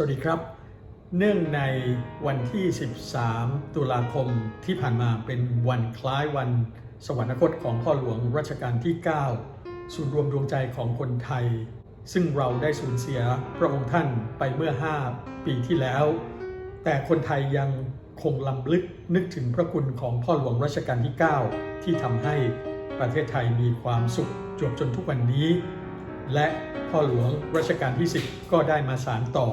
สวัสดีครับ เนื่องในวันที่ 13 ตุลาคมที่ผ่านมาเป็นวันคล้ายวันสวรรคตของพ่อหลวงรัชกาลที่ 9 ศูนย์รวมดวงใจของคนไทย ซึ่งเราได้สูญเสียพระองค์ท่านไปเมื่อ 5 ปีที่แล้ว แต่คนไทยยังคงลำลึกนึกถึงพระคุณของพ่อหลวงรัชกาลที่ 9 ที่ทำให้ประเทศไทยมีความสุขจวบจนทุกวันนี้ และพ่อหลวงรัชกาลที่ 10 ก็ได้มาสารต่อ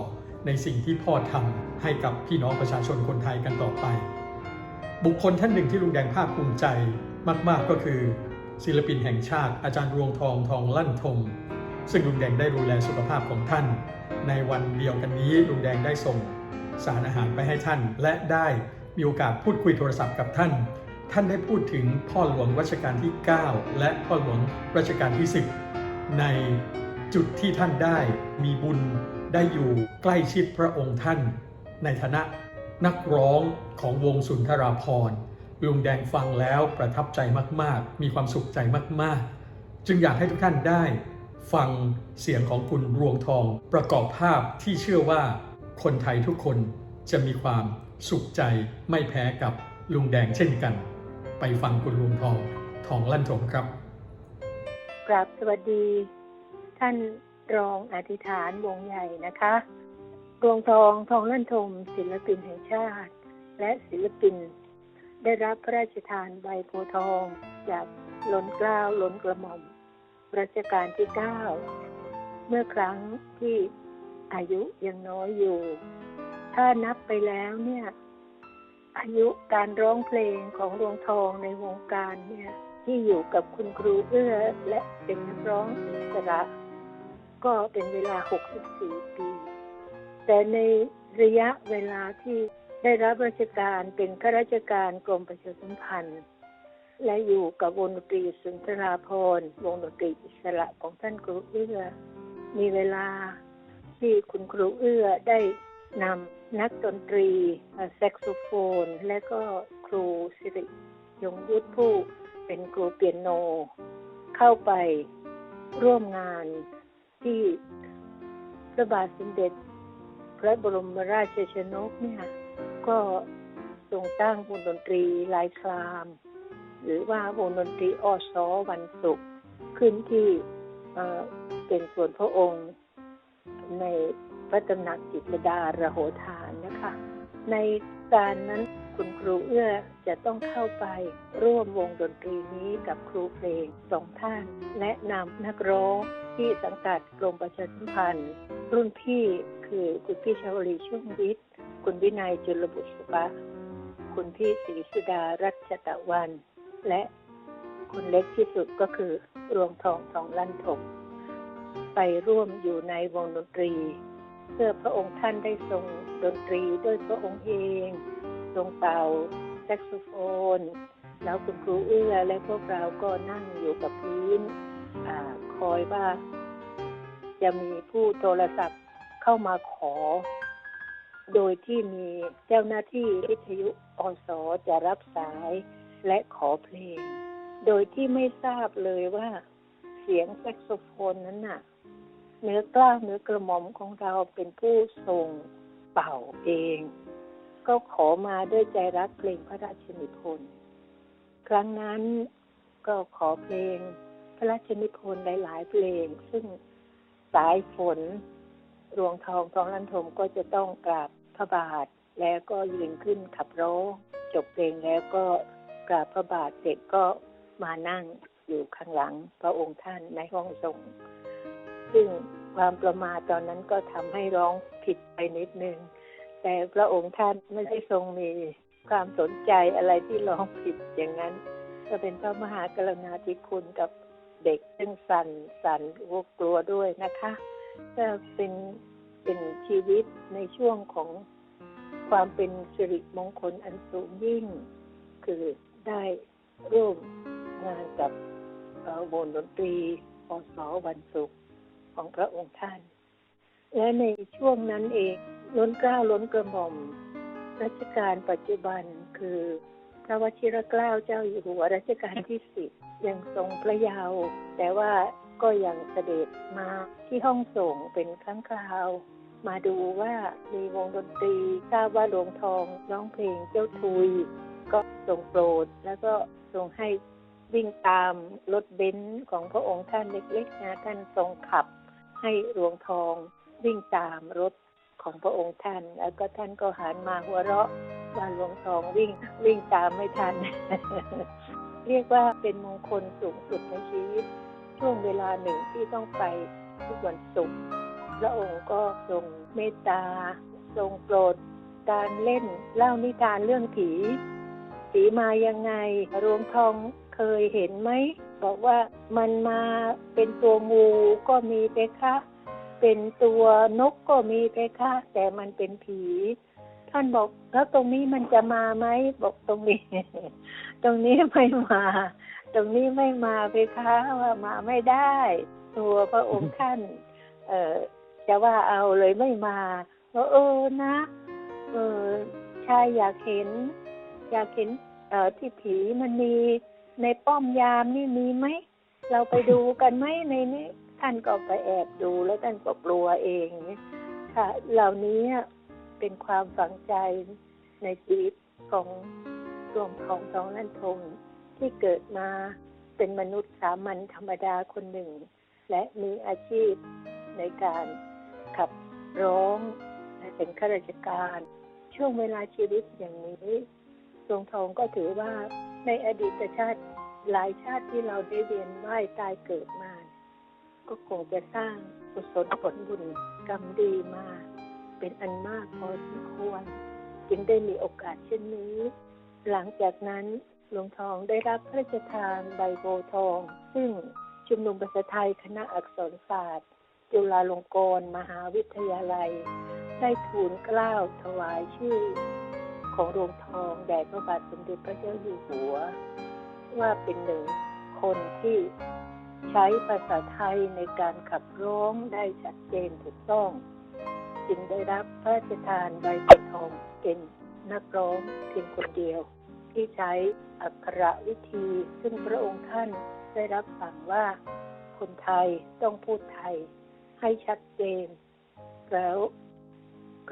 ในสิ่งที่พ่อทำให้กับพี่น้องประชาชนคนไทยกันต่อไป บุคคลท่านหนึ่งที่ลุงแดงภาคภูมิใจมาก ๆ ก็คือ ศิลปินแห่งชาติ อาจารย์รวงทองทองลั่นทม ซึ่งลุงแดงได้ดูแลสุขภาพของท่าน ในวันเดียวกันนี้ลุงแดงได้ส่งสารอาหารไปให้ท่าน และได้มีโอกาสพูดคุยโทรศัพท์กับท่าน ท่านได้พูดถึงพ่อหลวงรัชกาลที่ 9 และพ่อหลวงรัชกาลที่ 10 ในจุดที่ท่านได้มีบุญ ได้อยู่ใกล้ชิดพระองค์ท่าน ในฐานะนักร้องของวงสุนทราพรลุงแดงฟังแล้วประทับใจมาก ๆ มีความสุขใจมาก ๆ จึงอยากให้ทุกท่านได้ ฟังเสียงของคุณรวงทองประกอบภาพที่เชื่อว่าคนไทยทุกคนจะมีความสุขใจไม่แพ้กับลุงแดงเช่นกัน ไปฟังคุณรวงทองทองลั่นถมครับกราบสวัสดี ท่าน รองอธิษฐานวงใหญ่นะคะดวงทองทองลั่นทมศิลปินแห่งชาติ และศิลปิน ได้รับพระราชทานใบโพทองจากล้นเกล้าล้นกระหม่อมรัชกาลที่เก้าเมื่อครั้งที่อายุยังน้อยอยู่ ถ้านับไปแล้วเนี่ย อายุการร้องเพลงของดวงทองในวงการเนี่ยที่อยู่กับคุณครูเอื้อและเป็นนักร้องอิสระ ก็เป็นเวลา 64 ปี แต่ในระยะเวลาที่ได้รับราชการเป็นข้าราชการกรมประชาสัมพันธ์ และอยู่กับวงดนตรีสุนทราพรณ์วงดนตรีอิสระของท่านครูเอื้อ มีเวลาที่คุณครูเอื้อได้นำนักดนตรีแซกโซโฟน และก็ครูสิริยงยุทธผู้เป็นครูเปียโน เข้าไปร่วมงาน ที่พระบาทสมเด็จ พระบรมราชชนกเนี่ย ก็ทรงตั้งวงดนตรีลายคราม หรือว่าวงดนตรีอสอวันศุกร์ขึ้นที่เอ่อเป็นส่วนพระองค์ในพระตำหนักจิตรดาระโหฐานนะคะ ในการนั้นคุณครูเอื้อจะต้องเข้าไปร่วมวงดนตรีนี้กับครูเพลงสองท่าน และนำนักร้อง ที่สังกัดกรมประชาสัมพันธ์ รุ่นพี่คือคุณพี่ชาวลีช่วงวิทย์ คุณวินัยจุลบุษบะคุณพี่ศรีสุดารัชตะวัน และคนเล็กที่สุดก็คือรวงทองทองลั่นทมไปร่วมอยู่ในวงดนตรี เพื่อพระองค์ท่านได้ทรงดนตรีด้วยพระองค์เอง ทรงเป่าแซกโซโฟน แล้วคุณครูเอื้อและพวกเราก็นั่งอยู่กับพื้น อคอยว่า จะมีผู้โทรศัพท์เข้ามาขอ โดยที่มีเจ้าหน้าที่วิทยุอสจะรับสายและขอเพลง โดยที่ไม่ทราบเลยว่า เสียงแซกโซโฟนนั้นน่ะ เนื้อกล้าวเนื้อกระหม่อมของเราเป็นผู้ทรงเป่าเอง ก็ขอมาด้วยใจรักเพลงพระราชนิพนธ์ครั้งนั้นก็ขอเพลง ระราชนิพนธ์หลาย ๆ เพลง ซึ่งสายฝนรวงทองทองลันทมก็จะต้องกราบพระบาท แล้วก็ยืนขึ้นขับร้องจบเพลงแล้วก็กราบพระบาทเสร็จก็มานั่งอยู่ข้างหลังพระองค์ท่านในห้องทรง ซึ่งความประมาทตอนนั้นก็ทำให้ร้องผิดไปนิดนึง แต่พระองค์ท่านไม่ได้ทรงมีความสนใจอะไรที่ร้องผิดอย่างนั้น ก็เป็นพระมหากรุณาธิคุณกับ เด็กซึ่งสั่นสั่นกลัวด้วยนะคะก็เป็นเป็นชีวิตในช่วงของความเป็นสิริมงคลอันสูงยิ่ง คือได้ร่วมงานกับวงดนตรีอสอวันศุกร์ของพระองค์ท่าน และในช่วงนั้นเองล้นเกล้าล้นกระหม่อมรัชกาลปัจจุบันคือ พระวชิรเกล้าเจ้าอยู่หัวรัชกาลที่สิบยังทรงพระเยาว์แต่ว่าก็ยังเสด็จมาที่ห้องส่งเป็นครั้งคราว มาดูว่ามีวงดนตรีทราบว่าหลวงทองร้องเพลงเจ้าทุย ก็ทรงโปรดแล้วก็ทรงให้วิ่งตามรถเบนซ์ของพระองค์ท่านเล็กๆนะท่านทรงขับ ให้หลวงทองวิ่งตามรถของพระองค์ท่าน แล้วก็ท่านก็หันมาหัวเราะ ว่าหลวงทองวิ่งวิ่งตามไม่ทัน เรียกว่าเป็นมงคลสูงสุดในชีวิต ช่วงเวลาหนึ่งที่ต้องไปทุกวันศุกร์พระองค์ก็ทรงเมตตา ทรงโปรด การเล่นเล่านิทานเรื่องผีผีมายังไงรวงทองเคยเห็นไหมบอกว่ามันมาเป็นตัวงูก็มีไปคะ เป็นตัวนกก็มีไปคะ แต่มันเป็นผี ท่านบอกแล้วตรงนี้มันจะมาไหมบอกตรงนี้ ตรงนี้ไม่มา ตรงนี้ไม่มาไปคะว่ามาไม่ได้ ตัวพระองค์ท่าน เออจะว่าเอาเลยไม่มาว่าเออนะเออชายอยากเห็น อยากเห็น เอ่อที่ผีมันมีในป้อมยามนี่มีไหมเราไปดูกันไหมในนี้ท่านก็ไปแอบดูแล้วท่านก็กลัวเองค่ะ เหล่านี้ เป็นความฝังใจในชีวิตของรวมของทองลั่นทมที่เกิดมาเป็นมนุษย์สามัญธรรมดาคนหนึ่ง และมีอาชีพในการขับร้องและเป็นข้าราชการ ช่วงเวลาชีวิตอย่างนี้ดวงทองก็ถือว่าในอดีตชาติหลายชาติที่เราได้เวียนว่ายตายเกิดมา ก็คงจะสร้างกุศลผลบุญกรรมดีมา เป็นอันมากพอสมควร จึงได้มีโอกาสเช่นนี้ หลังจากนั้นหลวงทองได้รับพระราชทานใบโบทอง ซึ่งชุมนุมภาษาไทยคณะอักษรศาสตร์ จุฬาลงกรณ์มหาวิทยาลัย ได้ทูลเกล้าถวายชื่อ ของหลวงทองแด่พระบาทสมเด็จพระเจ้าอยู่หัว ว่าเป็นหนึ่งคนที่ใช้ภาษาไทยในการขับร้องได้ชัดเจนถูกต้อง จึงได้รับพระราชทานใบโบทองเป็นนักร้องเพียงคนเดียว ที่ใช้อักขระวิธี ซึ่งพระองค์ท่านได้รับสั่งว่า คนไทยต้องพูดไทย ให้ชัดเจน แล้ว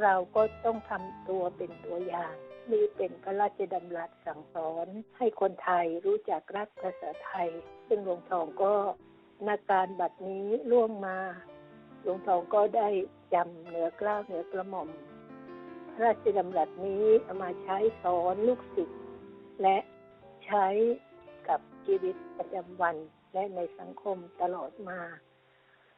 เราก็ต้องทำตัวเป็นตัวอย่างนี่เป็นพระราชดำรัสสั่งสอนให้คนไทยรู้จักรักภาษาไทย ซึ่งหลวงทองก็นาการบัดนี้ล่วงมา หลวงทองก็ได้ จำเหนือกล้าวเหนือกระหม่อม พระราชดำรัสนี้เอามาใช้สอนลูกศิษย์และใช้กับชีวิตประจำวันและในสังคมตลอดมา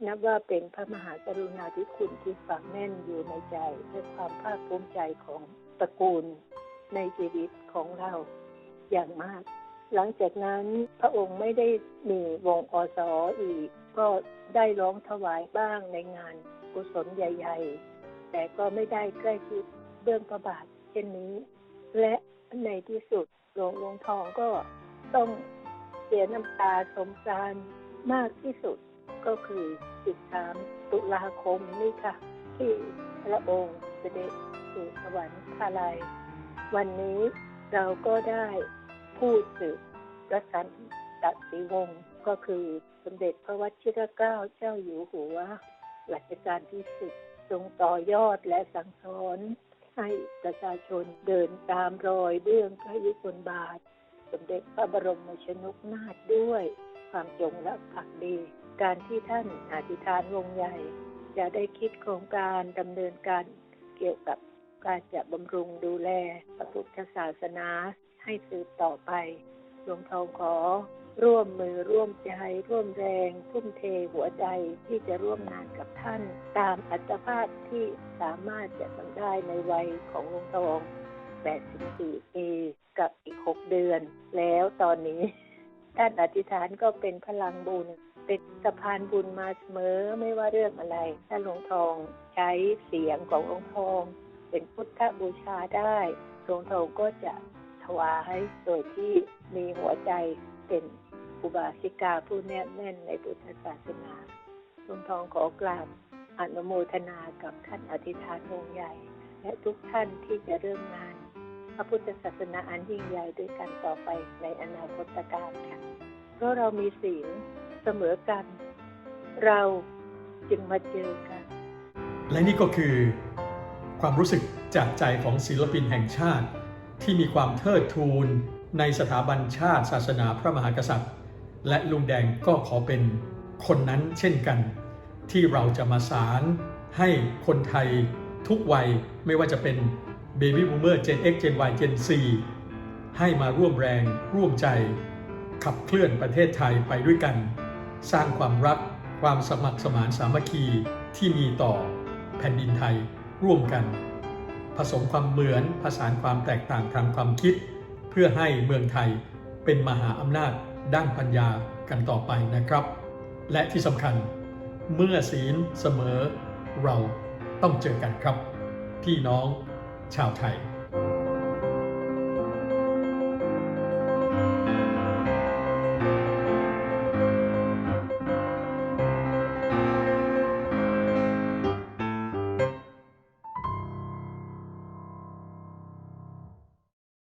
นับว่าเป็นพระมหากรุณาธิคุณที่ฝังแน่นอยู่ในใจและความภาคภูมิใจของตระกูลในชีวิตของเราอย่างมาก หลังจากนั้นพระองค์ไม่ได้มีวงอสออีก ก็ได้ร้องถวายบ้างในงาน กุศลใหญ่ๆ แต่ก็ไม่ได้ใกล้ชิดเบื้องพระบาทเช่นนี้ และในที่สุดหลวงลงทองก็ต้องเสียน้ำตาสมสารมากที่สุดก็คือ 13 ตุลาคมนี่ค่ะ ที่พระองค์เสด็จสู่สวรรคาลัยวันนี้เราก็ได้พูดถึงรัชนตติวงศ์ก็คือสมเด็จพระวชิรเกล้าเจ้าอยู่หัว รัชกาลที่สิบทรงต่อยอดและสั่งสอนให้ประชาชนเดินตามรอยเรื่องพระยุคลบาท สมเด็จพระบรมชนกนาถด้วย ความจงรักภักดี การที่ท่านอธิษฐานวงใหญ่ จะได้คิดโครงการดำเนินการเกี่ยวกับการจะบำรุงดูแลพระพุทธศาสนาให้สืบต่อไปหลวงทองขอ ร่วมมือร่วมใจร่วมแรงทุ่มเทหัวใจที่จะร่วมงานกับท่าน ตามอัตภาพที่สามารถจะทำได้ในวัยของหลวงทอง 84 ปีกับอีก 6 เดือน แล้วตอนนี้ท่านอธิษฐานก็เป็นพลังบุญ เป็นสะพานบุญมาเสมอไม่ว่าเรื่องอะไร ถ้าหลวงทองใช้เสียงของหลวงทอง เป็นพุทธบูชาได้หลวงทองก็จะถวายโดยที่มีหัวใจเป็น อุบาสิกาผู้แนบแน่นในพุทธศาสนาลวงทองขอกราบอนุโมทนากับท่านอธิษฐานวงใหญ่ และทุกท่านที่จะเริ่มงาน พระพุทธศาสนาอันยิ่งใหญ่ด้วยกันต่อไปในอนาคตการค่ะเพราะเรามีศีลเสมอกัน เราจึงมาเจอกัน และนี่ก็คือ ความรู้สึกจากใจของศิลปินแห่งชาติ ที่มีความเทิดทูนในสถาบันชาติศาสนาพระมหากษัตริย์ และลุงแดงก็ขอเป็นคนนั้นเช่นกัน ที่เราจะมาสารให้คนไทยทุกวัยไม่ว่าจะเป็น Baby Boomer Gen X Gen Y Gen Z ให้มาร่วมแรงร่วมใจ ขับเคลื่อนประเทศไทยไปด้วยกัน สร้างความรักความสมัครสมานสามัคคีที่มีต่อแผ่นดินไทยร่วมกัน ผสมความเหมือนผสานความแตกต่างทางความคิด เพื่อให้เมืองไทยเป็นมหาอำนาจ ด้านปัญญากันต่อไปนะครับ และที่สำคัญ เมื่อศีลเสมอเราต้องเจอกันครับ พี่น้องชาวไทย